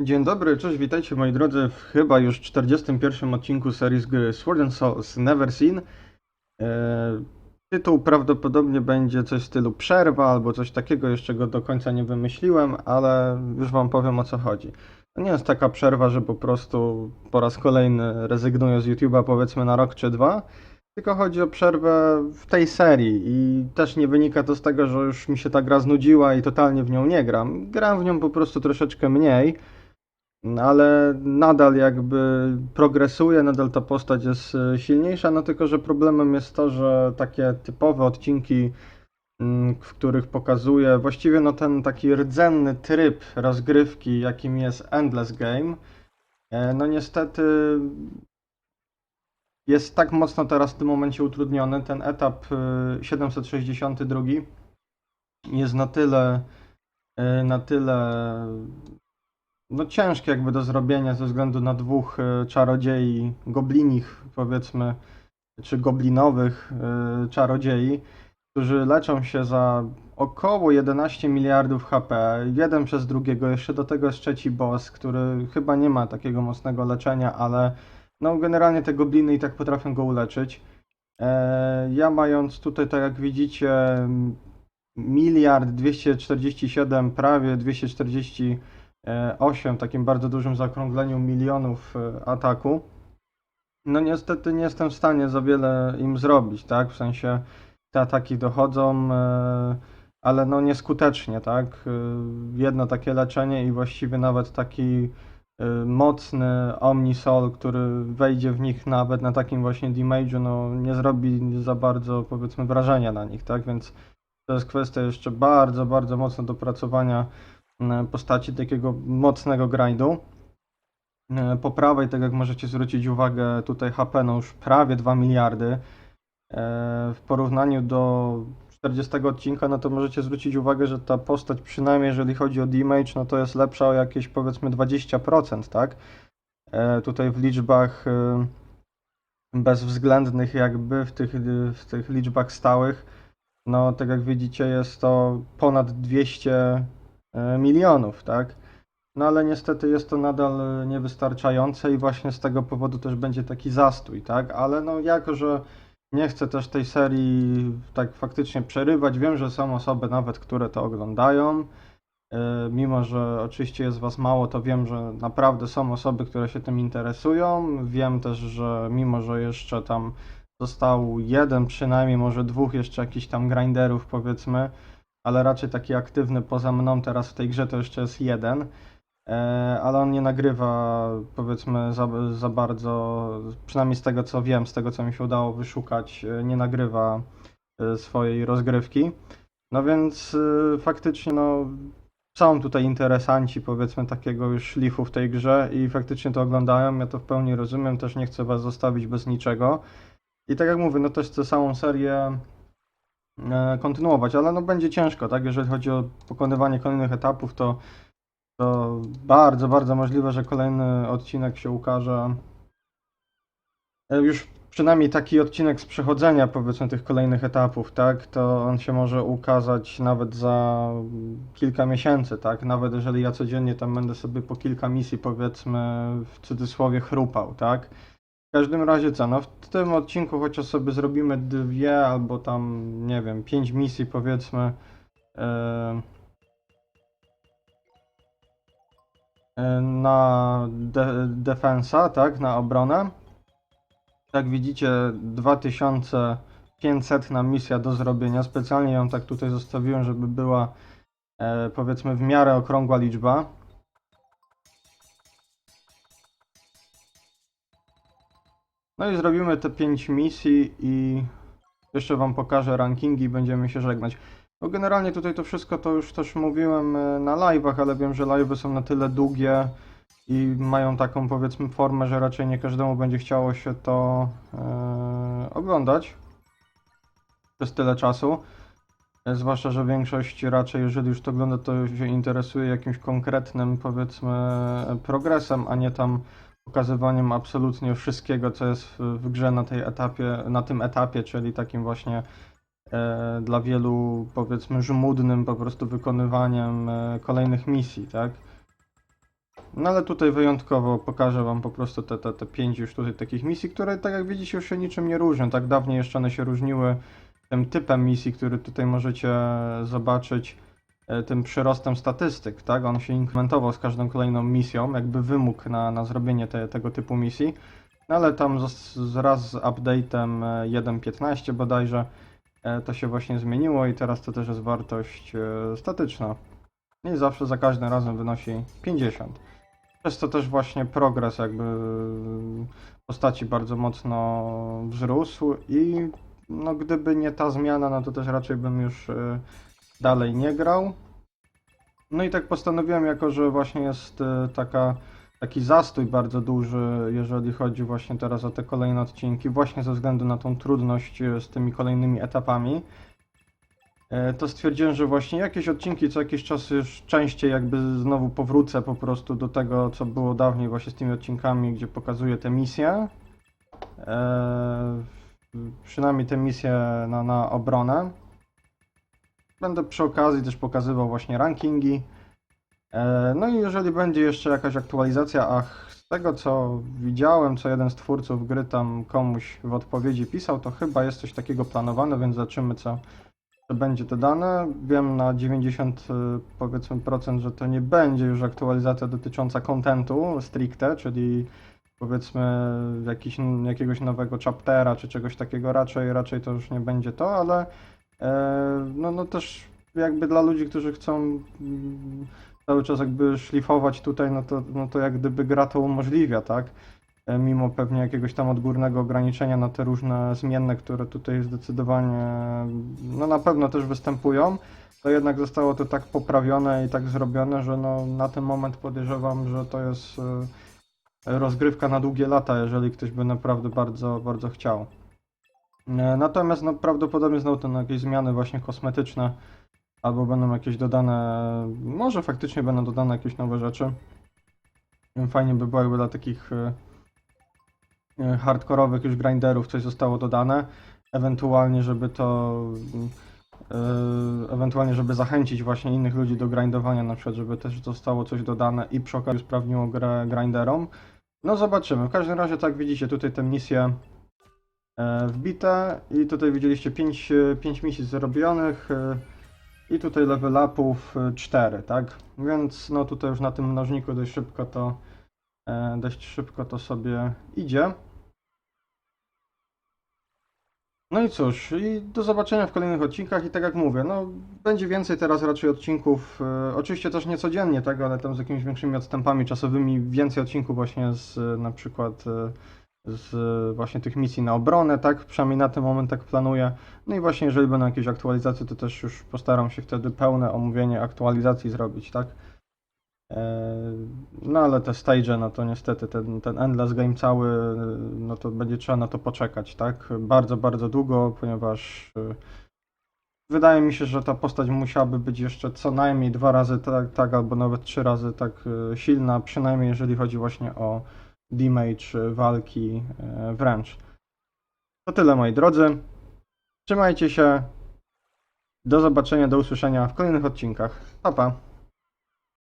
Dzień dobry, cześć, witajcie moi drodzy w chyba już 41 odcinku serii z gry Sword and Souls Never Seen. E, tytuł prawdopodobnie będzie coś w stylu przerwa albo coś takiego, jeszcze go do końca nie wymyśliłem, ale już wam powiem o co chodzi. To nie jest taka przerwa, że po prostu po raz kolejny rezygnuję z YouTube'a powiedzmy na rok czy dwa, tylko chodzi o przerwę w tej serii i też nie wynika to z tego, że już mi się ta gra znudziła i totalnie w nią nie gram. Gram w nią po prostu troszeczkę mniej ale nadal jakby progresuje, nadal ta postać jest e, silniejsza, no tylko że problemem jest to, że takie typowe odcinki, mm, w których pokazuje właściwie no ten taki rdzenny tryb rozgrywki, jakim jest Endless Game, e, no niestety jest tak mocno teraz w tym momencie utrudniony. Ten etap e, 762 jest na tyle e, na tyle no ciężkie jakby do zrobienia ze względu na dwóch e, czarodziei, goblinich powiedzmy, czy goblinowych e, czarodziei, którzy leczą się za około 11 miliardów HP, jeden przez drugiego, jeszcze do tego jest trzeci boss, który chyba nie ma takiego mocnego leczenia, ale no generalnie te gobliny i tak potrafią go uleczyć. E, ja mając tutaj, tak jak widzicie, miliard 247, prawie 240 8, takim bardzo dużym zaokrągleniu milionów e, ataku. No niestety nie jestem w stanie za wiele im zrobić, tak? W sensie te ataki dochodzą, e, ale no nieskutecznie, tak? E, Jedno takie leczenie i właściwie nawet taki mocny Omnisol, który wejdzie w nich nawet na takim właśnie damage'u, no nie zrobi za bardzo powiedzmy wrażenia na nich, tak? Więc to jest kwestia jeszcze bardzo, bardzo mocno dopracowania e, postaci takiego mocnego grindu. E, Po prawej, tak jak możecie zwrócić uwagę, tutaj HP no już prawie 2 miliardy. E, W porównaniu do 40 odcinka, no to możecie zwrócić uwagę, że ta postać, przynajmniej jeżeli chodzi o damage, no to jest lepsza o jakieś powiedzmy 20%, tak? E, Tutaj w liczbach e, bezwzględnych jakby, w tych, w tych liczbach stałych, no tak jak widzicie jest to ponad 200 e, milionów, tak? No ale niestety jest to nadal e, niewystarczające i właśnie z tego powodu też będzie taki zastój, tak? Ale no jako, że nie chcę też tej serii tak faktycznie przerywać, wiem, że są osoby nawet, które to oglądają. E, Mimo, że oczywiście jest Was mało, to wiem, że naprawdę są osoby, które się tym interesują. Wiem też, że mimo, że jeszcze tam został jeden, przynajmniej może dwóch jeszcze jakichś tam grinderów powiedzmy, ale raczej taki aktywny poza mną teraz w tej grze to jeszcze jest jeden. E, ale on nie nagrywa powiedzmy za, za bardzo, przynajmniej z tego co wiem, z tego co mi się udało wyszukać, e, nie nagrywa e, swojej rozgrywki. No więc faktycznie no są tutaj interesanci powiedzmy takiego już szlifu w tej grze i faktycznie to oglądają, ja to w pełni rozumiem, też nie chcę was zostawić bez niczego. I tak jak mówię, no też chcę całą serię kontynuować, ale no będzie ciężko, tak? Jeżeli chodzi o pokonywanie kolejnych etapów, to, to bardzo, bardzo możliwe, że kolejny odcinek się ukaże. e, Już przynajmniej taki odcinek z przechodzenia, powiedzmy, tych kolejnych etapów, tak? To on się może ukazać nawet za kilka miesięcy, tak? Nawet jeżeli ja codziennie tam będę sobie po kilka misji, powiedzmy, w cudzysłowie chrupał, tak? W każdym razie co, no w tym odcinku chociaż sobie zrobimy dwie albo tam, nie wiem, pięć misji powiedzmy e, na de defensa, tak, na obronę. Jak widzicie 2500 na misja do zrobienia, specjalnie ją tak tutaj zostawiłem, żeby była e, powiedzmy w miarę okrągła liczba. No i zrobimy te 5 misji i jeszcze Wam pokażę rankingi i będziemy się żegnać. No generalnie tutaj to wszystko to już też mówiłem e, na live'ach, ale wiem, że live'y są na tyle długie i mają taką powiedzmy formę, że raczej nie każdemu będzie chciało się to e, oglądać przez tyle czasu. E, Zwłaszcza, że większość raczej, jeżeli już to ogląda, to się interesuje jakimś konkretnym, powiedzmy, progresem, a nie tam pokazywaniem absolutnie wszystkiego, co jest w, w grze na tej etapie, na tym etapie, czyli takim właśnie e, dla wielu powiedzmy żmudnym po prostu wykonywaniem e, kolejnych misji, tak? No ale tutaj wyjątkowo pokażę wam po prostu te, te, te pięć już tutaj takich misji, które tak jak widzicie już się niczym nie różnią. Tak dawniej jeszcze one się różniły tym typem misji, który tutaj możecie zobaczyć, tym przyrostem statystyk, tak? On się inkrementował z każdą kolejną misją, jakby wymóg na, na zrobienie te, tego typu misji. No ale tam z, z raz z update'em e, 1.15 bodajże e, to się właśnie zmieniło i teraz to też jest wartość e, statyczna. I zawsze za każdym razem wynosi 50. Przez to też właśnie progres jakby postaci bardzo mocno wzrósł i no gdyby nie ta zmiana, no to też raczej bym już e, dalej nie grał. No i tak postanowiłem, jako że właśnie jest e, taka, taki zastój bardzo duży, jeżeli chodzi właśnie teraz o te kolejne odcinki, właśnie ze względu na tą trudność e, z tymi kolejnymi etapami, e, to stwierdziłem, że właśnie jakieś odcinki co jakiś czas już częściej jakby znowu powrócę po prostu do tego, co było dawniej właśnie z tymi odcinkami, gdzie pokazuję te misje. E, przynajmniej te misje na, na obronę. Będę przy okazji też pokazywał właśnie rankingi. E, No i jeżeli będzie jeszcze jakaś aktualizacja, a z tego co widziałem, co jeden z twórców gry tam komuś w odpowiedzi pisał, to chyba jest coś takiego planowane, więc zobaczymy co, będzie dodane. Wiem na 90 e, powiedzmy procent, że to nie będzie już aktualizacja dotycząca kontentu stricte, czyli powiedzmy jakiś, jakiegoś nowego chaptera czy czegoś takiego, raczej, raczej to już nie będzie to, ale no, no też jakby dla ludzi, którzy chcą mm, cały czas jakby szlifować tutaj, no to, no to jak gdyby gra to umożliwia, tak? E, Mimo pewnie jakiegoś tam odgórnego ograniczenia na te różne zmienne, które tutaj zdecydowanie, no na pewno też występują, to jednak zostało to tak poprawione i tak zrobione, że no na ten moment podejrzewam, że to jest e, rozgrywka na długie lata, jeżeli ktoś by naprawdę bardzo, bardzo chciał. E, Natomiast no, prawdopodobnie znowu to jakieś zmiany właśnie kosmetyczne, albo będą jakieś dodane, może faktycznie będą dodane jakieś nowe rzeczy. Fajnie by było, jakby dla takich e, e, hardkorowych już grinderów coś zostało dodane, ewentualnie żeby to ewentualnie żeby zachęcić właśnie innych ludzi do grindowania, na przykład żeby też zostało coś dodane i przy okazji usprawniło grę grinderom. No zobaczymy. W każdym razie tak widzicie tutaj te misje wbite i tutaj widzieliście 5, 5 misji zrobionych e, i tutaj level upów 4, tak? Więc no tutaj już na tym mnożniku dość szybko to e, dość szybko to sobie idzie. No i cóż, i do zobaczenia w kolejnych odcinkach i tak jak mówię, no będzie więcej teraz raczej odcinków, e, oczywiście też nie codziennie, tak, ale tam z jakimiś większymi odstępami czasowymi, więcej odcinków właśnie z e, na przykład e, z właśnie tych misji na obronę, tak, przynajmniej na ten moment tak planuję. No i właśnie jeżeli będą jakieś aktualizacje, to też już postaram się wtedy pełne omówienie aktualizacji zrobić, tak. E, No ale te stage, no to niestety ten, ten endless game cały, no to będzie trzeba na to poczekać, tak? Bardzo, bardzo długo, ponieważ e, wydaje mi się, że ta postać musiałaby być jeszcze co najmniej dwa razy tak, tak albo nawet trzy razy tak e, silna, przynajmniej jeżeli chodzi właśnie o damage e, walki e, wręcz. To tyle moi drodzy. Trzymajcie się. Do zobaczenia, do usłyszenia w kolejnych odcinkach. Pa pa.